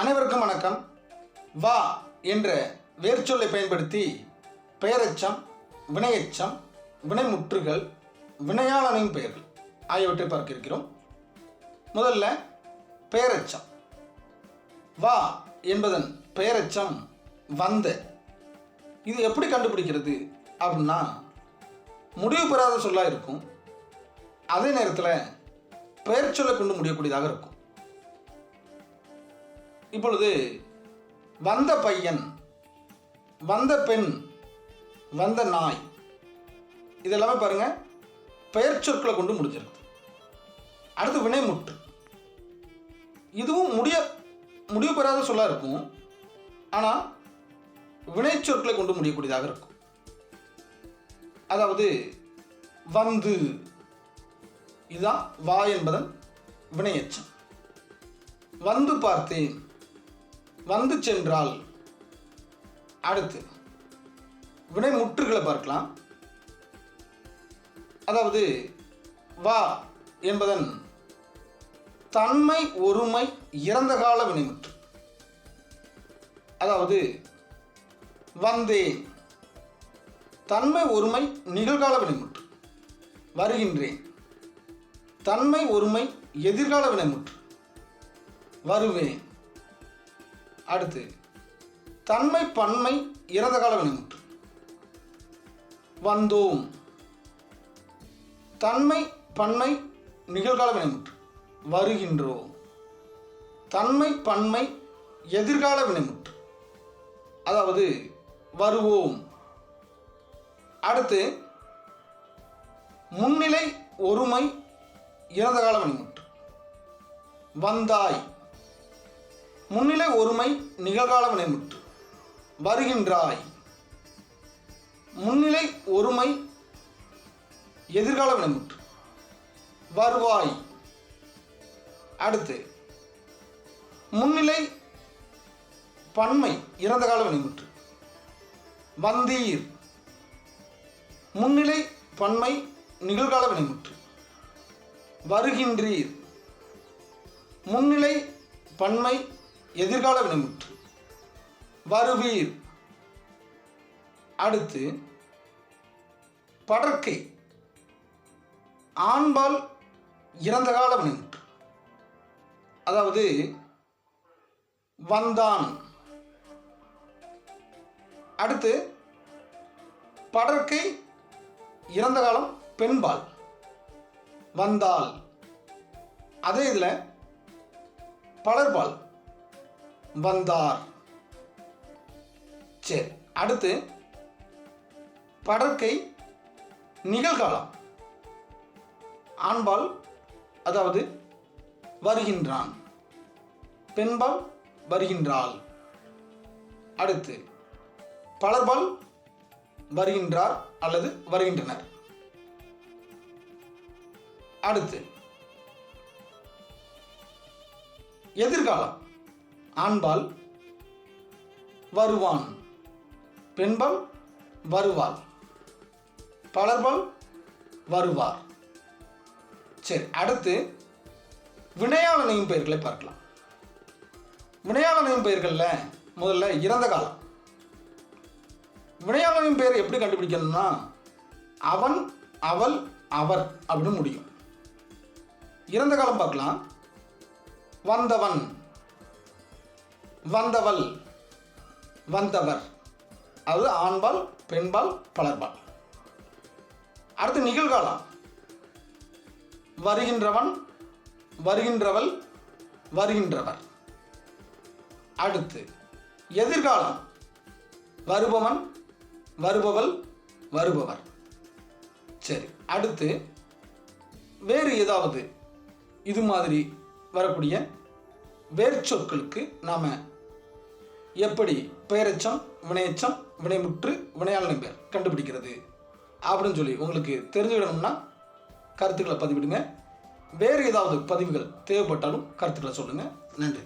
அனைவருக்கும் வணக்கம். வா என்ற வேர்ச்சொல்லை பயன்படுத்தி பெயரச்சம் வினையச்சம் வினைமுற்றுகள் வினையாளனின் பெயர்கள் ஆகியவற்றை பார்க்க இருக்கிறோம். முதல்ல பெயரச்சம். வா என்பதன் பெயரச்சம் வந்த. இது எப்படி கண்டுபிடிக்கிறது அப்படின்னா முடிவு பெறாத சொல்லாக இருக்கும். அதே நேரத்தில் பெயர் சொல்லை கொண்டு முடியக்கூடியதாக இருக்கும். இப்பொழுது வந்த பையன் வந்த பெண் வந்த நாய் இதெல்லாமே பாருங்க பெயர் சொற்களை கொண்டு முடிஞ்சிருக்கு அடுத்து வினைமுற்று. இதுவும் முடிய முடிவு பெறாத சொல்லாக இருக்கும். ஆனால் வினைச்சொற்களை கொண்டு முடியக்கூடியதாக இருக்கும். அதாவது வந்து. இதுதான் வா என்பதன் வினையச்சம். வந்து பார்த்தேன். வந்து சென்றால் அடுத்து வினைமுற்றுகளை பார்க்கலாம். அதாவது வா என்பதன் தன்மை ஒருமை இறந்த கால வினைமுற்று அதாவது வந்தேன். தன்மை ஒருமை நிகழ்கால வினைமுற்று வருகின்றேன். தன்மை ஒருமை எதிர்கால வினைமுற்று வருவேன். அடுத்து தன்மை பன்மை இறந்த கால வினைமுற்று வந்தோம். தன்மை பன்மை நிகழ்கால வினைமுற்று வருகின்றோம். தன்மை பன்மை எதிர்கால வினைமுற்று அதாவது வருவோம். அடுத்து முன்னிலை ஒருமை இறந்த கால வினைமுற்று வந்தாய். முன்னிலை ஒருமை நிகழ்கால வினைமுற்று வருகின்றாய். முன்னிலை ஒருமை எதிர்கால வினைமுற்று வருவாய். அடுத்து முன்னிலை பன்மை இறந்த கால வினைமுற்று வந்தீர். முன்னிலை பன்மை நிகழ்கால வினைமுற்று வருகின்றீர். முன்னிலை பன்மை எதிர்கால வினைமுற்று வருவீர். அடுத்து படற்கை. ஆண்பால் இறந்த கால வினைமுற்று அதாவது வந்தான். அடுத்து படற்கை இறந்த காலம் பெண்பால். வந்தால். அதே இதில் பலர்பால். வந்தார். சரி அடுத்து படற்கை நிகழ்காலம். ஆண்பால் அதாவது வருகின்றான். பெண்பால் வருகின்றாள். அடுத்து பலர்பால் வருகின்றார் அல்லது வருகின்றனர். அடுத்து எதிர்காலம். ஆண்பால் வருவான். பெண்பால் வருவாள். பலர்பால் வருவார். சரி அடுத்து வினையாளனையும் பெயர்களை பார்க்கலாம். வினையாளனையும் பெயர்களில் முதல்ல இறந்த காலம். வினையாளனின் பெயர் எப்படி கண்டுபிடிக்கணும்னா அவன் அவள் அவர் அப்படின்னு முடியும். இறந்த காலம் பார்க்கலாம். வந்தவன். வந்தவள் வந்தவர். அது ஆண்பால் பெண்பால் பலர்பால். அடுத்து நிகழ்காலம். வருகின்றவன் வருகின்றவள் வருகின்றவர். அடுத்து எதிர்காலம். வருபவன் வருபவள் வருபவர். சரி அடுத்து வேறு ஏதாவது இது மாதிரி வரக்கூடிய வேர்ச்சொற்களுக்கு நாம் எப்படி பெயரெச்சம் வினையச்சம் வினைமுற்று வினையாளனை பேர் கண்டுபிடிக்கிறது அப்படின்னு சொல்லி உங்களுக்கு தெரிஞ்சுக்கணும்னா கருத்துக்களை பதிவிடுங்க. வேறு ஏதாவது பதிவுகள் தேவைப்பட்டாலும் கருத்துக்களை சொல்லுங்கள் நன்றி.